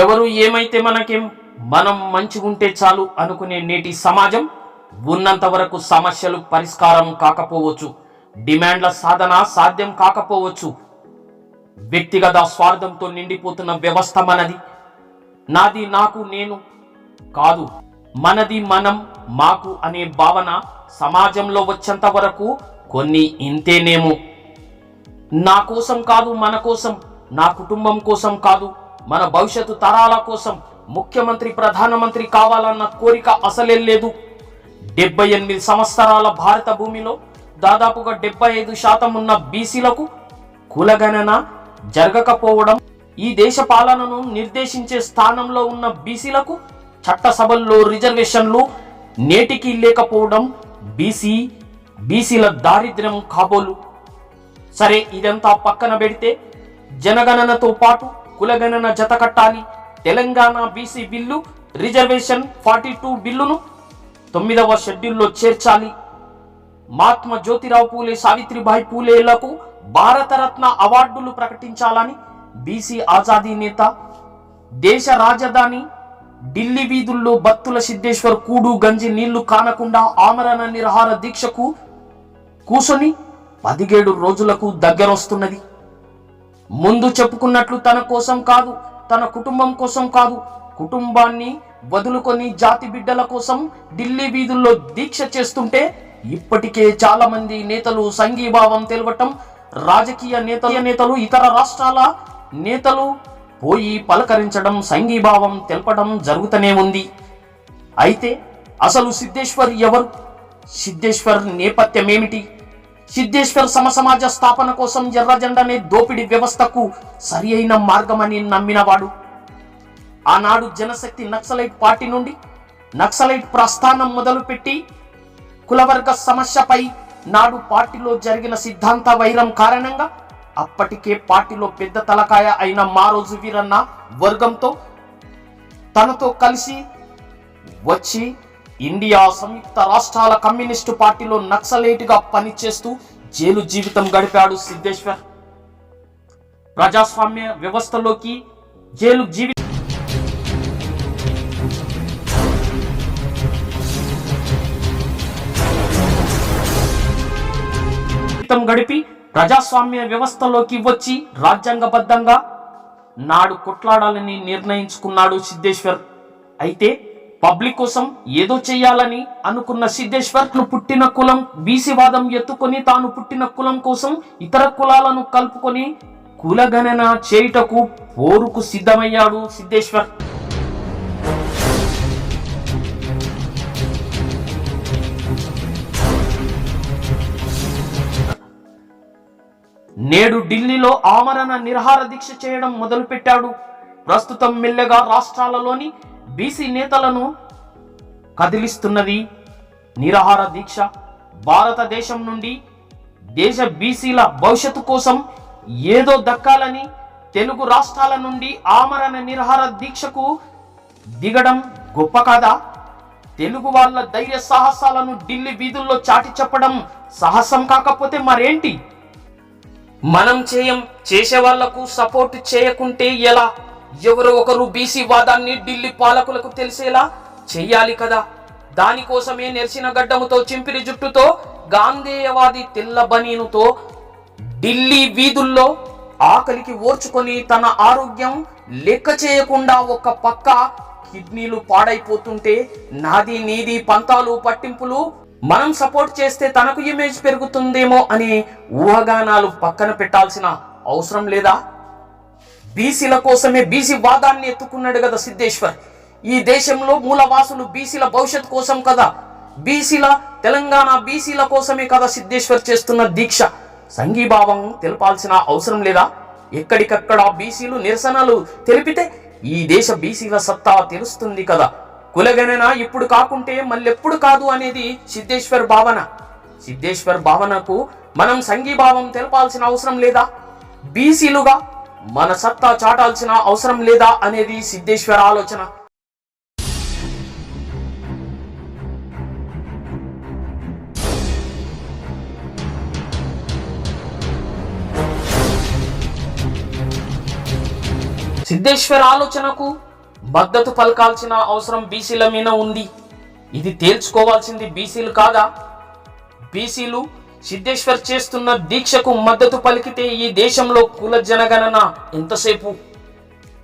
ఎవరు ఏమైతే మనకేం మనం మంచిగుంటే చాలు అనుకునే నేటి సమాజం ఉన్నంత వరకు సమస్యలు పరిష్కారం కాకపోవచ్చు డిమాండ్ల సాధన సాధ్యం కాకపోవచ్చు. వ్యక్తిగత స్వార్థంతో నిండిపోతున్న వ్యవస్థ మనది. నాది నాకు నేను కాదు. మనది మనం మాకు అనే భావన సమాజంలో వచ్చేంత వరకు కొన్ని ఇంతేనేమో. నా కోసం కాదు మన కోసం నా కుటుంబం కోసం కాదు మన భవిష్యత్తు తరాల కోసం ముఖ్యమంత్రి ప్రధానమంత్రి కావాలన్న కోరిక అసలే లేదు. డెబ్బై ఎనిమిది సంవత్సరాల భారత భూమిలో దాదాపుగా డెబ్బై ఐదు శాతం ఉన్న బీసీలకు కులగణన జరగకపోవడం ఈ దేశ పాలనను నిర్దేశించే స్థానంలో ఉన్న బీసీలకు చట్టసభల్లో రిజర్వేషన్లు నేటికి లేకపోవడం బీసీ బీసీల దారిద్ర్యం కాబోలు. సరే ఇదంతా పక్కన పెడితే జనగణనతో పాటు కులగణన జత కట్టాలి. Telangana BC bill reservation forty two బిల్లును తొమ్మిదవ షెడ్యూల్లో చేర్చాలి. మహాత్మా జ్యోతిరావు పూలే సావిత్రిబాయి పూలేలకు భారతరత్న అవార్డులు ప్రకటించాలని బీసీ ఆజాదీ నేత దేశ రాజధాని ఢిల్లీ వీధుల్లో బత్తుల సిద్ధేశ్వర్ కూడు గంజి నీళ్ళు కానకుండా ఆమరణ నిరహార దీక్షకు కూసొని పదిహేడు రోజులకు దగ్గరొస్తున్నది. ముందు చెప్పుకున్నట్లు తన కోసం కాదు తన కుటుంబం కోసం కాదు. కుటుంబాన్ని వదులుకొని జాతి బిడ్డల కోసం ఢిల్లీ వీధుల్లో దీక్ష చేస్తుంటే ఇప్పటికే చాలా మంది నేతలు సంఘీభావం తెలవటం రాజకీయ నేతల నేతలు ఇతర రాష్ట్రాల నేతలు పోయి పలకరించడం సంఘీభావం తెలపడం జరుగుతూనే ఉంది. అయితే అసలు సిద్ధేశ్వర్ ఎవరు? సిద్ధేశ్వర్ నేపథ్యమేమిటి? సిద్ధేశ్వర్ సమసమాజ స్థాపన కోసం ఎర్రజెండనే దోపిడీ వ్యవస్థకు సరి అయిన మార్గమని నమ్మినవాడు. ఆనాడు జనశక్తి నక్సలైట్ పార్టీ నుండి నక్సలైట్ ప్రస్థానం మొదలుపెట్టి కులవర్గ సమస్యపై నాడు పార్టీలో జరిగిన సిద్ధాంత వైరం కారణంగా అప్పటికే పార్టీలో పెద్ద తలకాయ అయిన మారోజు వీరన్న వర్గంతో తనతో కలిసి వచ్చి ఇండియా సంయుక్త రాష్ట్రాల కమ్యూనిస్టు పార్టీలో నక్సలేటుగా పనిచేస్తూ జైలు జీవితం గడిపాడు సిద్ధేశ్వర్. ప్రజాస్వామ్య వ్యవస్థలోకి జైలు జీవి జీవితం గడిపి ప్రజాస్వామ్య వ్యవస్థలోకి వచ్చి రాజ్యాంగబద్ధంగా నాడు కొట్లాడాలని నిర్ణయించుకున్నాడు సిద్ధేశ్వర్. అయితే పబ్లిక్ కోసం ఏదో చేయాలని అనుకున్న సిద్ధేశ్వర్ను పుట్టిన కులం బీసీవాదం ఎత్తుకొని తాను పుట్టిన కులం కోసం ఇతర కులాలను కలుపుకొని కులగణన చేయుటకు పోరుకు సిద్ధమయ్యాడు సిద్ధేశ్వర్. నేడు ఢిల్లీలో ఆమరణ నిరహార దీక్ష చేయడం మొదలుపెట్టాడు. ప్రస్తుతం మెల్లగా రాష్ట్రాలలోని బీసీ నేతలను కదిలిస్తున్నది నిరాహార దీక్ష. భారతదేశం నుండి దేశ బీసీల భవిష్యత్తు కోసం ఏదో దక్కాలని తెలుగు రాష్ట్రాల నుండి ఆమరణ నిరాహార దీక్షకు దిగడం గొప్ప కాదా? తెలుగు వాళ్ళ ధైర్య సాహసాలను ఢిల్లీ వీధుల్లో చాటి చెప్పడం సాహసం కాకపోతే మరేంటి? మనం చేయం చేసే వాళ్ళకు సపోర్ట్ చేయకుంటే ఎలా? ఎవరో ఒకరు బీసీ వాదాన్ని ఢిల్లీ పాలకులకు తెలిసేలా చెయ్యాలి కదా. దానికోసమే నెరిసిన గడ్డముతో చింపిరి జుట్టుతో గాంధేయవాది తెల్ల బనీనుతో ఢిల్లీ వీధుల్లో ఆకలికి ఓర్చుకొని తన ఆరోగ్యం లెక్క చేయకుండా ఒక పక్క కిడ్నీలు పాడైపోతుంటే నాది నీది పంతాలు పట్టింపులు మనం సపోర్ట్ చేస్తే తనకు ఇమేజ్ పెరుగుతుందేమో అనే ఊహాగానాలు పక్కన పెట్టాల్సిన అవసరం లేదా? బీసీల కోసమే బీసీ వాదాన్ని ఎత్తుకున్నాడు కదా సిద్ధేశ్వర్. ఈ దేశంలో మూలవాసులు బీసీల భవిష్యత్ కోసం కదా. బీసీల తెలంగాణ బీసీల కోసమే కదా సిద్ధేశ్వర్ చేస్తున్న దీక్ష. సంఘీభావం తెలపాల్సిన అవసరం లేదా? ఎక్కడికక్కడ బీసీలు నిరసనలు తెలిపితే ఈ దేశ బీసీల సత్తా తెలుస్తుంది కదా. కులగణన ఇప్పుడు కాకుంటే మళ్ళెప్పుడు కాదు అనేది సిద్ధేశ్వర్ భావన. సిద్ధేశ్వర్ భావనకు మనం సంఘీభావం తెలపాల్సిన అవసరం లేదా? బీసీలుగా మన సత్తా చాటాల్సిన అవసరం లేదా అనేది సిద్ధేశ్వర ఆలోచన. సిద్ధేశ్వర ఆలోచనకు మద్దతు పలకాల్సిన అవసరం బీసీల మీద ఉంది. ఇది తేల్చుకోవాల్సింది బీసీలు కాదా? బీసీలు సిద్ధేశ్వర్ చేస్తున్న దీక్షకు మద్దతు పలికితే ఈ దేశంలో కుల జనగణన ఎంతసేపు?